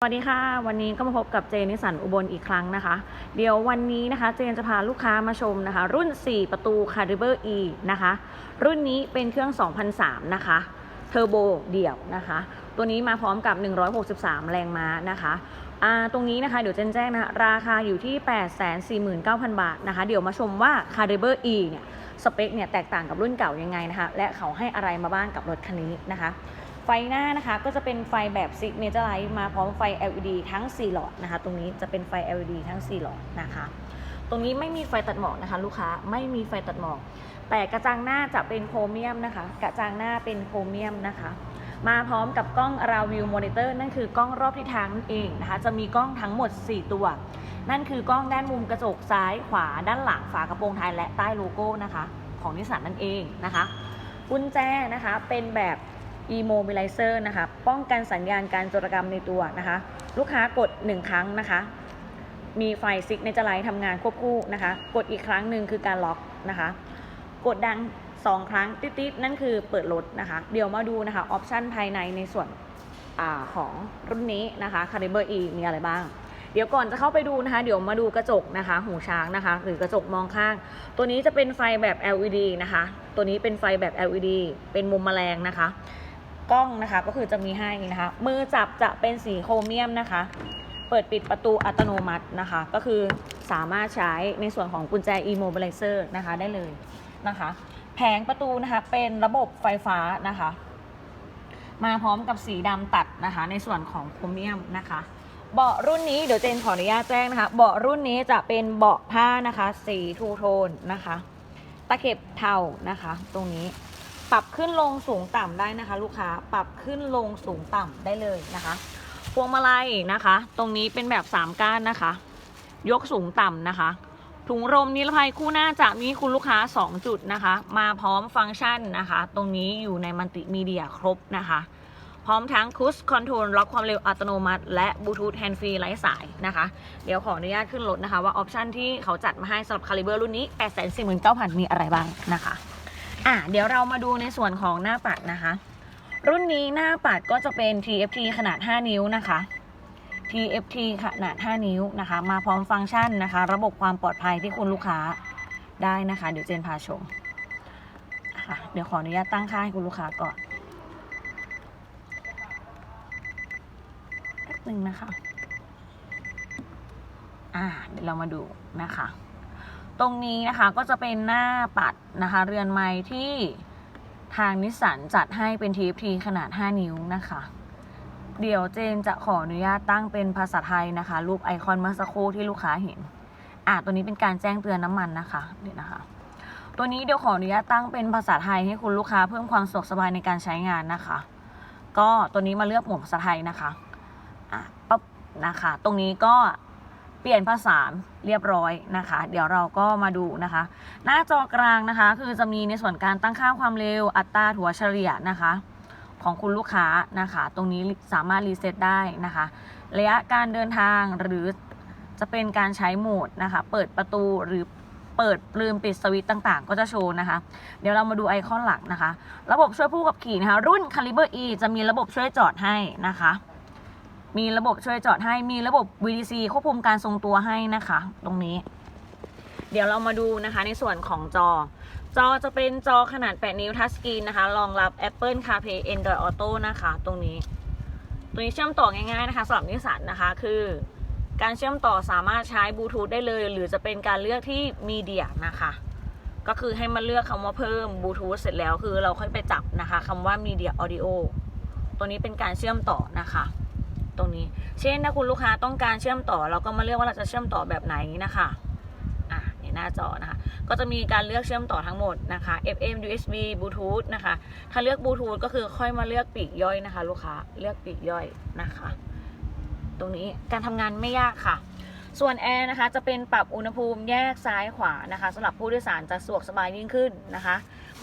สวัสดีค่ะ วันนี้ก็มาพบกับเจนิสันอุบลอีกครั้งนะคะ เดี๋ยววันนี้นะคะ เจนจะพาลูกค้ามาชมนะคะ รุ่น 4 ประตู c a r i b e r E นะคะ รุ่นนี้เป็นเครื่อง 2003 นะคะเทอร์โบเดี่ยวนะคะ ตัวนี้มาพร้อมกับ 163 แรงม้านะคะตรงนี้นะคะเดี๋ยวเจนแจ้งนะคะราคาอยู่ที่ 849,000 บาทนะคะ เดี๋ยวมาชมว่า c a r i b e r E เนี่ยสเปคเนี่ยแตกต่างกับรุ่นเก่ายังไงนะคะ และเขาให้อะไรมาบ้างกับรถคันนี้นะคะ ไฟหน้านะคะก็จะเป็นไฟแบบ Signature Light มาพร้อมไฟ LED ทั้ง 4 หลอดนะคะ ตรงนี้จะเป็นไฟ LED ทั้ง 4 หลอดนะคะ ตรงนี้ไม่มีไฟตัดหมอกนะคะ ลูกค้าไม่มีไฟตัดหมอก แต่กระจังหน้าจะเป็นโครเมียมนะคะ กระจังหน้าเป็นโครเมียมนะคะ มาพร้อมกับกล้อง Raw View Monitor นั่นคือกล้องรอบทิศทางนั่นเองนะคะ จะมีกล้องทั้งหมด 4 ตัว นั่นคือกล้องด้านมุมกระจกซ้ายขวาด้านหลังฝากระโปรงท้ายและใต้โลโก้นะคะ ของนิสสันนั่นเองนะคะกุญแจนะคะเป็นแบบ Immobilizer นะคะ ป้องกันสัญญาณการโจรกรรมในตัวนะคะ ลูกค้ากด 1 ครั้งนะคะ มีไฟซิกในจไลท์ทำงานควบคู่นะคะ กดอีกครั้งหนึ่งคือการล็อกนะคะ กดดัง 2 ครั้งติ๊ดๆนั่นคือเปิดรถนะคะ เดี๋ยวมาดูนะคะออปชันภายในในส่วนอของรุ่นนี้นะคะ Caliber E มีอะไรบ้างเดี๋ยวก่อนจะเข้าไปดูนะคะ เดี๋ยวมาดูกระจกนะคะ หูช้างนะคะ หรือกระจกมองข้าง ตัวนี้จะเป็นไฟแบบ LED นะคะ ตัวนี้เป็นไฟแบบ LED เป็นมุมแมลงนะคะ กล้องนะคะ ก็คือจะมีให้นะคะ มือจับจะเป็นสีโครเมียมนะคะ เปิดปิดประตูอัตโนมัตินะคะ ก็คือสามารถใช้ในส่วนของกุญแจ Immobilizer นะคะได้เลยนะคะ แผงประตูนะคะเป็นระบบไฟฟ้านะคะ มาพร้อมกับสีดำตัดนะคะ ในส่วนของโครเมียมนะคะเบาะรุ่นนี้เดี๋ยวเจนขออนุญาตแจ้งนะคะเบาะรุ่นนี้จะเป็นเบาะผ้านะคะ สีทูโทนนะคะ ตะเข็บเทานะคะ ตรงนี้ ปรับขึ้นลงสูงต่ำได้นะคะ ลูกค้าปรับขึ้นลงสูงต่ำได้เลยนะคะพวงมาลัยนะคะ ตรงนี้เป็นแบบ3ก้านนะคะ ยกสูงต่ำนะคะ ถุงลมนิรภัยคู่หน้าจะมีคุณลูกค้า 2 จุดนะคะ มาพร้อมฟังก์ชันนะคะ ตรงนี้อยู่ในมัลติมีเดียครบนะคะ พร้อมทั้งคูสคอนโทรลล็อกความเร็วอัตโนมัติ และบลูทูธแฮนด์ฟรีไร้สายนะคะ เดี๋ยวขออนุญาตขึ้นรถนะคะ ว่าออปชันที่เขาจัดมาให้สำหรับคาลิเบอร์รุ่นนี้ 849,000 มีอะไรบ้างนะคะ อะเดี๋ยวเรามาดูในส่วนของหน้าปัดนะคะ รุ่นนี้หน้าปัดก็จะเป็น TFT ขนาด 5 นิ้วนะคะ TFT ขนาด 5 นิ้วนะคะ มาพร้อมฟังก์ชันนะคะ ระบบความปลอดภัยที่คุณลูกค้าได้นะคะ เดี๋ยวเจนพาชมอะเดี๋ยวขออนุญาตตั้งค่าให้คุณลูกค้าก่อนแป๊บนึงนะคะ อ่าเดี๋ยวเรามาดูนะคะ ตรงนี้นะคะก็จะเป็นหน้าปัดนะคะเรือนไม้ที่ทางนิสสันจัดให้เป็น TFT ขนาด 5 นิ้วนะคะ เดี๋ยวเจนจะขออนุญาตตั้งเป็นภาษาไทยนะคะ รูปไอคอนเมื่อสักครู่ที่ลูกค้าเห็น อะตัวนี้เป็นการแจ้งเตือนน้ำมันนะคะเดี๋ยวนะคะ ตัวนี้เดี๋ยวขออนุญาตตั้งเป็นภาษาไทยให้คุณลูกค้าเพิ่มความสะดวกสบายในการใช้งานนะคะ ก็ตัวนี้มาเลือกหมวดภาษาไทยนะคะอะปั๊บนะคะ ตรงนี้ก็ เปลี่ยนภาษาเรียบร้อยนะคะ เดี๋ยวเราก็มาดูนะคะ หน้าจอกลางนะคะ คือจะมีในส่วนการตั้งค่าความเร็วอัตราถัวเฉลี่ยนะคะ ของคุณลูกค้านะคะ ตรงนี้สามารถรีเซ็ตได้นะคะ ระยะการเดินทางหรือจะเป็นการใช้โหมดนะคะ เปิดประตูหรือเปิดปลืมปิดสวิตต่างๆ ก็จะโชว์นะคะ เดี๋ยวเรามาดูไอคอนหลักนะคะ ระบบช่วยผู้ขับขี่นะคะ รุ่น Caliber E จะมีระบบช่วยจอดให้นะคะ มีระบบช่วยจอดให้มีระบบ VDC ควบคุมการทรงตัวให้นะคะ ตรงนี้ เดี๋ยวเรามาดูนะคะในส่วนของจอ จอจะเป็นจอขนาด 8 นิ้วทัชสกรีนนะคะรองรับ Apple CarPlay Android Auto นะคะ ตรงนี้ ตัวนี้เชื่อมต่อง่ายๆนะคะสำหรับนิสสันนะคะคือการเชื่อมต่อสามารถใช้บลูทูธได้เลย หรือจะเป็นการเลือกที่มีเดียนะคะ ก็คือให้มาเลือกคำว่าเพิ่มบลูทูธเสร็จแล้วคือเราค่อยไปจับนะคะคำว่ามีเดียออดิโอตัวนี้เป็นการเชื่อมต่อนะคะ ตรงนี้ เช่นถ้าคุณลูกค้าต้องการเชื่อมต่อ เราก็มาเลือกว่าเราจะเชื่อมต่อแบบไหนนะคะอะในหน้าจอนะคะ ก็จะมีการเลือกเชื่อมต่อทั้งหมดนะคะ FM USB Bluetooth นะคะ ถ้าเลือก Bluetooth ก็คือค่อยมาเลือกปีกย่อยนะคะ ลูกค้าเลือกปีกย่อยนะคะ ตรงนี้การทำงานไม่ยากค่ะส่วนแอร์นะคะจะเป็นปรับอุณหภูมิแยกซ้ายขวานะคะสำหรับผู้โดยสารจะสะดวกสบายยิ่งขึ้นนะคะ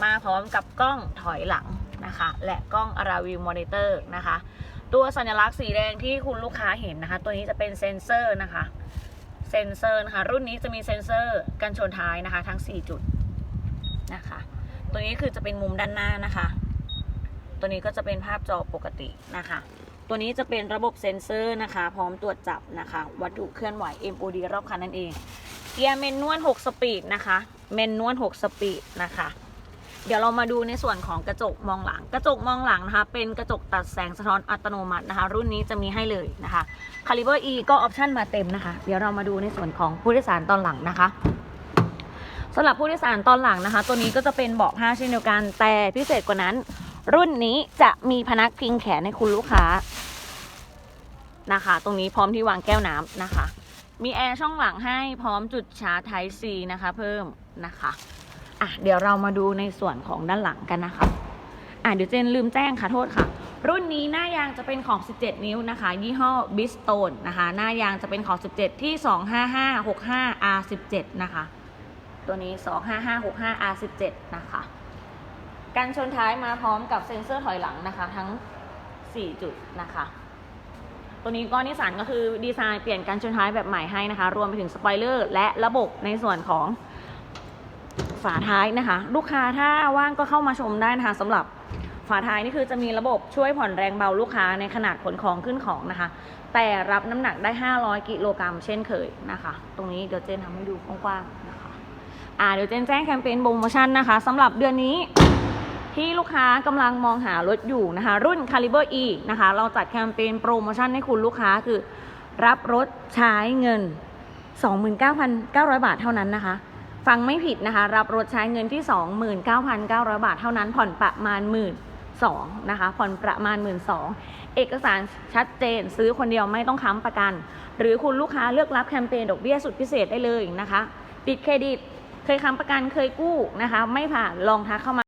มาพร้อมกับกล้องถอยหลังนะคะ และกล้อง Aura View Monitor นะคะ ตัวสัญลักษณ์สีแดงที่คุณลูกค้าเห็นนะคะ ตัวนี้จะเป็นเซ็นเซอร์นะคะ เซ็นเซอร์นะคะ รุ่นนี้จะมีเซ็นเซอร์กันชนท้ายนะคะ ทั้ง 4 จุดนะคะ ตัวนี้คือจะเป็นมุมด้านหน้านะคะ ตัวนี้ก็จะเป็นภาพจอปกตินะคะ ตัวนี้จะเป็นระบบเซ็นเซอร์นะคะ พร้อมตรวจจับนะคะ วัตถุเคลื่อนไหว MOD รอบคันนั่นเองเกียร์เมนนวล6สปีดนะคะ เมนนวล6สปีดนะคะ เดี๋ยวเรามาดูในส่วนของกระจกมองหลัง กระจกมองหลังนะคะ เป็นกระจกตัดแสงสะท้อนอัตโนมัตินะคะ รุ่นนี้จะมีให้เลยนะคะ Caliber E ก็ออปชั่นมาเต็มนะคะ เดี๋ยวเรามาดูในส่วนของผู้โดยสารตอนหลังนะคะสำหรับผู้โดยสารตอนหลังนะคะ ตัวนี้ก็จะเป็นเบาะผ้าเช่นเดียวกัน แต่พิเศษกว่านั้น รุ่นนี้จะมีพนักพิงแขนให้คุณลูกค้านะคะ ตรงนี้พร้อมที่วางแก้วน้ำนะคะ มีแอร์ช่องหลังให้พร้อมจุดชาร์จ Type C นะคะ เพิ่มนะคะ อะเดี๋ยวเรามาดูในส่วนของด้านหลังกันนะคะอะเดี๋ยวเจนลืมแจ้งค่ะโทษค่ะ รุ่นนี้หน้ายางจะเป็นของ 17 นิ้วนะคะ ยี่ห้อ b i s t o n e นะคะ หน้ายางจะเป็นของ 17 ที่ 25565 R17 นะคะ ตัวนี้ 25565 R17 นะคะการชนท้ายมาพร้อมกับเซ็นเซอร์ถอยหลังนะคะ ทั้ง 4 จุดนะคะ ตัวนี้ก็นิสสันก็คือดีไซน์เปลี่ยนการชนท้ายแบบใหม่ให้นะคะ รวมไปถึงสปอยเลอร์และระบบในส่วนของ ฝาท้ายนะคะ ลูกค้าถ้าว่างก็เข้ามาชมได้นะคะสำหรับฝาท้ายนี่คือจะมีระบบช่วยผ่อนแรงเบาลูกค้าในขนาดขนของขึ้นของนะคะ แต่รับน้ำหนักได้ 500 กิโลกรัมเช่นเคยนะคะ ตรงนี้เดี๋ยวเจนทำให้ดูกว้างๆนะคะอ่าเดี๋ยวเจนแจ้งแคมเปญโปรโมชั่นนะคะสำหรับเดือนนี้ที่ลูกค้ากำลังมองหารถอยู่นะคะ รุ่น Caliber E นะคะ เราจัดแคมเปญโปรโมชั่นให้คุณลูกค้าคือ รับรถใช้เงิน 29,900 บาทเท่านั้นนะคะ ฟังไม่ผิดนะคะ รับรถใช้เงินที่ 29,900 บาทเท่านั้น ผ่อนประมาณหมื่นสองนะคะ ผ่อนประมาณหมื่นสองเอกสารชัดเจน ซื้อคนเดียวไม่ต้องค้ำประกัน หรือคุณลูกค้าเลือกรับแคมเปญดอกเบี้ยสุดพิเศษได้เลยนะคะ ติดเครดิต เคยค้ำประกันเคยกู้นะคะ ไม่ผ่านลองทักเข้ามา